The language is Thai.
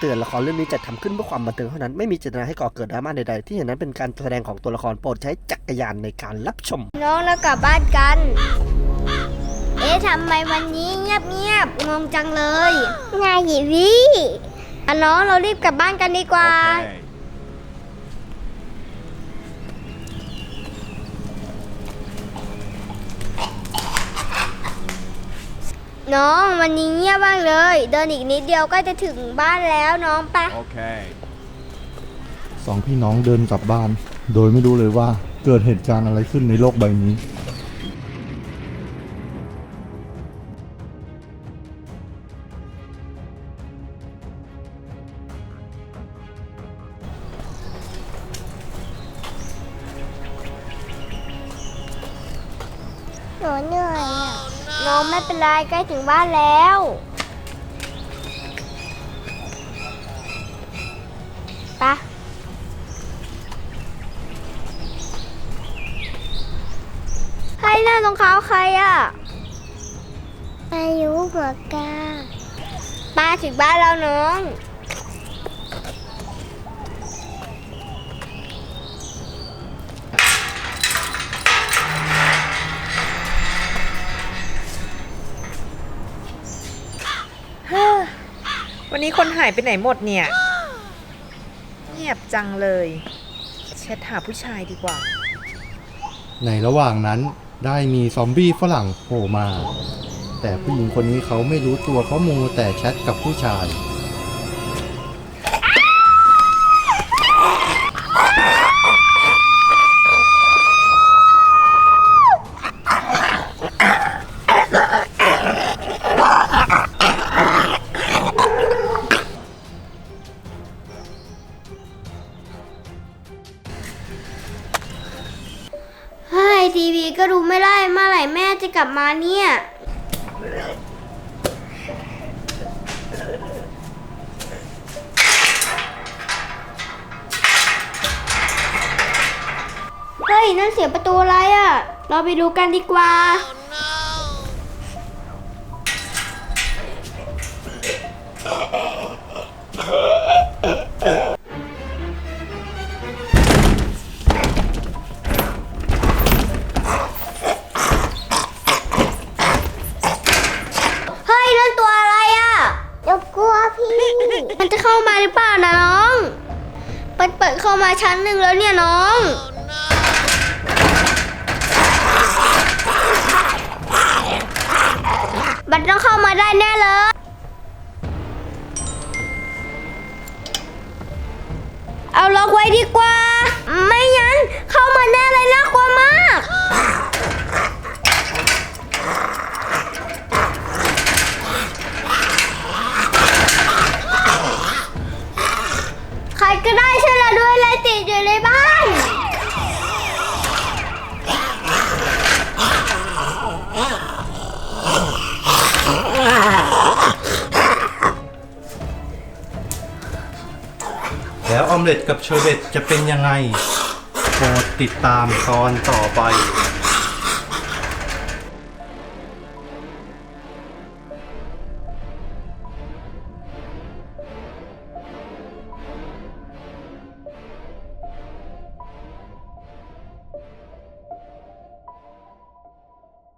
ำเตือนละครเรื่องนี้จัดทำขึ้นเพื่อความบันเทิงเท่านั้น ไม่มีเจตนาให้ก่อเกิดดราม่าใดๆ ที่เห็นนั้นเป็นการแสดงของตัวละครโปรดใช้จักรยานในการรับชม น้องแล้วกลับบ้านกัน เอ๊ะทำไมวันนี้เงียบเงียบๆงงจังเลยนายหยีวิอะน้องเรารีบกลับบ้านกันดีกว่า น้องวันนี้เงียบบ้างเลย เดินอีกนิดเดียวก็จะถึงบ้านแล้วน้องไปะ Okay. สองพี่น้องเดินกลับบ้าน โดยไม่รู้เลยว่าเกิดเหตุการณ์อะไรขึ้นในโลกใบนี้ หนูเหนื่อยอะ น้องไม่เป็นไรใกล้ถึงบ้านแล้ว ปะ ใครหน้ารองเท้าใครอะอายุหัวกาป้าถึงบ้านแล้วน้อง วันนี้คนหายไปไหนหมดเนี่ย เงียบจังเลยแชทหาผู้ชายดีกว่า ในระหว่างนั้นได้มีซอมบี้ฝรั่งโผล่มา แต่ผู้หญิงคนนี้เขาไม่รู้ตัวเขามูแต่แชทกับผู้ชาย ทีวีก็ดูไม่ได้เมื่อไหร่แม่จะกลับมาเนี่ย เฮ้ย นั่นเสียงประตูอะไรอะ่ะเราไปดูกันดีกว่า มันจะเข้ามาหรือเปล่านะน้องมันเปิดเข้ามาชั้นหนึ่งแล้วเนี่ยน้อง มันต้องเข้ามาได้แน่เลย เอาล็อกไว้ดีกว่า ไม่งั้นเข้ามาแน่เลย แล้วออมเล็ตกับเชอร์เบตจะเป็นยังไงโปรดติดตามตอนต่อไป